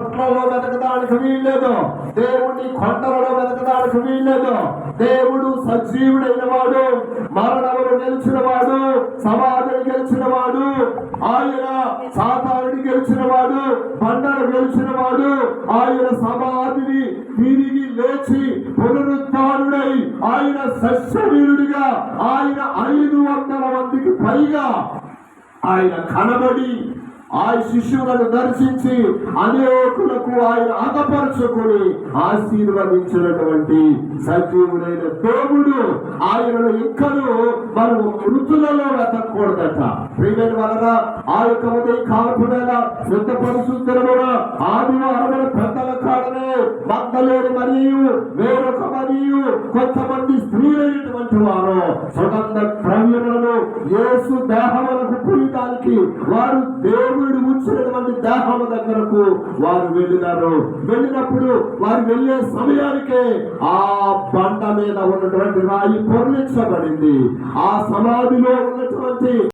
కొట్లలో వెతకడానికి వీల్లేదు. దేవుడి కొండలలో వెతకడానికి వీల్లేదు. దేవుడు సజీవుడైన వాడు మరణములు గెలిచిన వాడు సమాధిని గెలిచిన వాడు ఆయన సాతానుడి గెలిచిన వాడు బండను గెలిచిన వాడు ఆయన సమాధిని తిరిగి లేచి పునరుద్ధారుడై ఆయన సస్యవీరుడిగా ఆయన ఐదు వందల మందికి పైగా ఆయన కనబడి ఆ శిష్యులను దర్శించి అనేకులకు ఆయన అగపరచుకుని ఆశీర్వదించినటువంటి సజీవుడైన దేవుడు ఆయనను ఇంకను మనము మృతులలో వెతకూడదట ప్రియమైన వలన ఆ యొక్క ఉదయ కాల్పునేల శుద్ధ పరిశుద్ధమున ఆదివారమున పెద్దల వేరొక మరియు కొంతమంది స్త్రీలైనటువంటి వారు సుగంధ ద్రవ్యములను యేసు దేహములకు పూయటానికి వారు దేవుడు ఉంచినటువంటి దేహము దగ్గరకు వారు వెళ్ళినారు. వెళ్ళినప్పుడు వారు వెళ్ళే సమయానికే ఆ బండ మీద ఉన్నటువంటి రాయి పొర్లించబడింది. ఆ సమాధిలో ఉన్నటువంటి